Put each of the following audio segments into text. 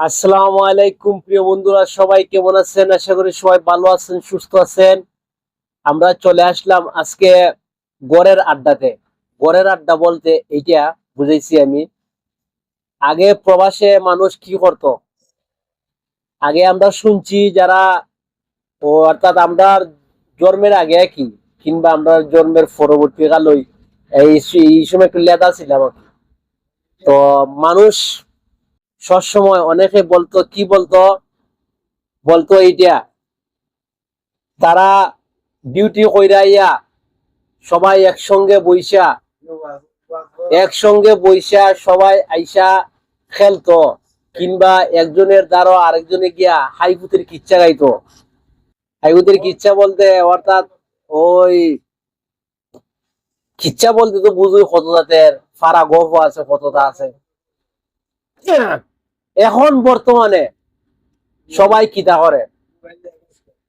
আসসালামু আলাইকুম, প্রিয় বন্ধুরা, সবাই কেমন আছেন? আশা করি সবাই ভালো আছেন, সুস্থ আছেন। আমরা চলে আসলাম আজকে গড়ের আড্ডাতে। গড়ের আড্ডা বলতে এইটা বুঝেছি আমি। আগে প্রবাসে মানুষ কি করত? আগে আমরা শুনছি যারা অর্থাৎ আমরা জন্মের আগে কি কিংবা আমরা জন্মের পরবর্তী কালই এই সময় একটু লেদা ছিলাম তো মানুষ সবসময় অনেকে বলতো, কি বলতো? বলতো এইটা, তারা ডিউটি কইরাইয়া সবাই একসঙ্গে বইসা একসঙ্গে বইসা সবাই আইসা খেলতো, কিংবা একজনের দ্বারা আরেকজনে গিয়া হাইপুতের কিচ্ছা গাইতো। হাইপুতের কিচ্ছা বলতে অর্থাৎ ওই কিচ্ছা বলতে তো বুঝুই কত জাতের, ফারা গল্প আছে কতটা আছে। এখন বর্তমানে সবাই কিতা করে?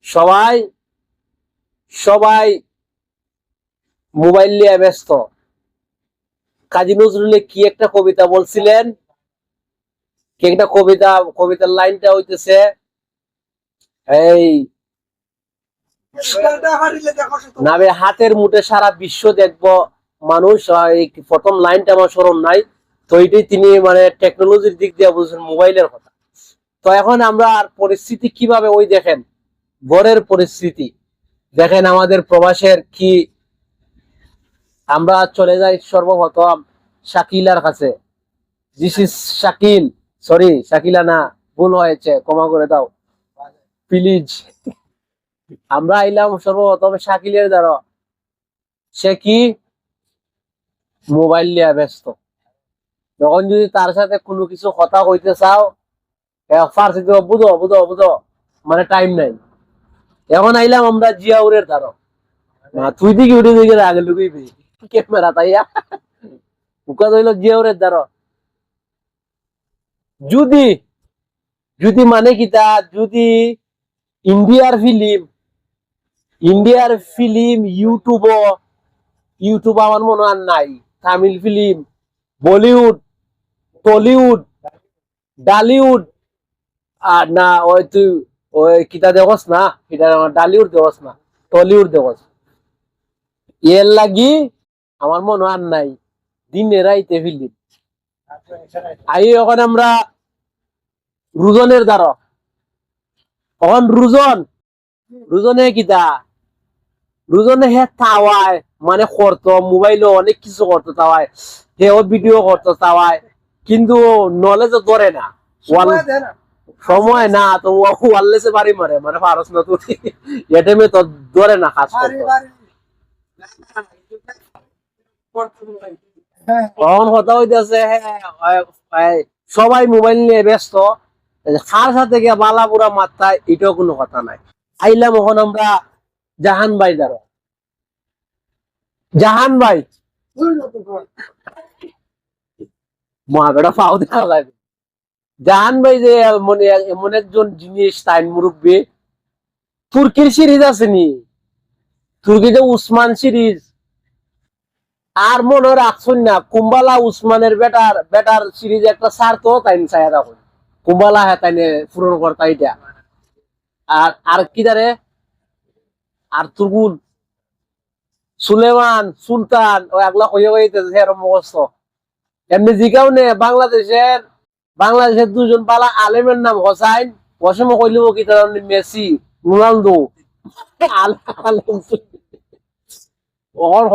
সবাই সবাই মোবাইল নিয়ে ব্যস্ত। কাজী নজরুলে কি একটা কবিতা বলছিলেন? কি একটা কবিতা, কবিতার লাইনটা হইতেছে, এই নাবে হাতের মুঠে সারা বিশ্ব দেখব মানুষ প্রথম লাইনটা আমার স্মরণ নাই। তো এটাই তিনি মানে টেকনোলজির দিক দিয়ে বুঝছেন মোবাইলের কথা। তো এখন আমরা আর পরিস্থিতি কীভাবে, ওই দেখেন গড়ের পরিস্থিতি। দেখেন আমাদের প্রবাসের কি, আমরা চলে যাই সর্বপ্রথম শাকিলার কাছে। শাকিল সরি শাকিলা না, ভুল হয়েছে, ক্ষমা করে দাও। প্লিজ আমরা আইলাম সর্বপ্রথম শাকিলের দ্বারা। সে কি? মোবাইল নিয়ে ব্যস্ত। যখন যদি তার সাথে কোনো কিছু কথা কইতে চাও ফার্সি তো বুঝো বুঝো বুঝো মানে টাইম নাই। এখন আইলাম আমরা জিয়াউরের দ্বারা না, তুই দিকে উঠে দিকে আগে লুকুই ক্যামেরা তাইয়া। উকা ধইল জিয়াউরের দ্বারা যদি যদি মানে কি যদি ইন্ডিয়ার ফিল্ম ইন্ডিয়ার ফিল্ম ইউটিউব ইউটিউব আমার মনে হয় নাই। Tamil film, Bollywood Tollywood, Dhallywood, আর না, ওই তুই, ওই কিতা দেখস না এটা ডালিউড দেখস না, টলিউড দেখস এর লাগি আমার মনে আর নাই, দিনে রাইতে ফিল্ম আই এখন আমরা রুজনের দ্বারা এখন রুজন রুজনে কিতা? রুজনে হে তাওয়ায় মানে করতো মোবাইলে অনেক কিছু করতো তাওয়ায় হেও ভিডিও করতো তাওয়ায় কিন্তু নলেজ ধরে না। সময় না। তো ওয়ারলেসে বাড়ি মারে মানে পারস না তুই তো ধরে না কাজ তখন কথা হইতেছে হ্যাঁ, সবাই মোবাইল নিয়ে ব্যস্ত। কার সাথে গিয়ে বালা বুড়া মাত্রায় এটাও কোনো কথা নাই। আইলাম এখন আমরা জাহান ভাই দ্বারা। জাহান ভাই। মহাবেড়া পাও দেওয়া লাগে। জাহান ভাই যে এমন এমন একজন জিনিস তাই মুরব্বী, তুর্কির সিরিজ আছে নি? তুর্কিতে উসমান সিরিজ। আর মনে রাখছুন না, কুম্বালা উসমানের বেটার বেটার সিরিজ একটা সার তো তাই চাই রাখুন কুম্বালা হ্যাঁ তাই পূরণ করতা এটা আর আর কি দারে আর তুরগুল সুলেমান, সুলতান, ও একলা হয়ে এরকম মুখস্থ এমনি জিগাও নে, বাংলাদেশের বাংলাদেশের দুজন বালা আলেমের নাম হোসাইন হোসেম কইলিব কি তার মেসি, রোনালদো। ওর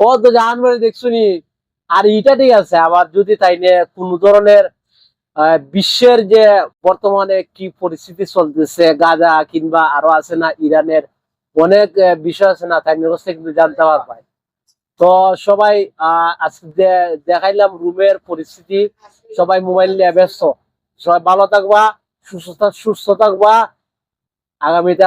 ও তো মানে দেখছুনি আর এটা ঠিক আছে, আবার যদি তাই নিয়ে কোন ধরনের বিশ্বের যে বর্তমানে কি পরিস্থিতি চলতেছে, গাজা কিংবা আরও আছে না, ইরানের অনেক বিষয় আছে না, তাই নিয়ে কিন্তু জানতে পারবে। তো সবাই আজকে দেখাইলাম রুমের পরিস্থিতি। সবাই মোবাইল নিয়ে ব্যস্ত। সবাই ভালো থাকবা, সুস্থ সুস্থ থাকবা। আগামীতে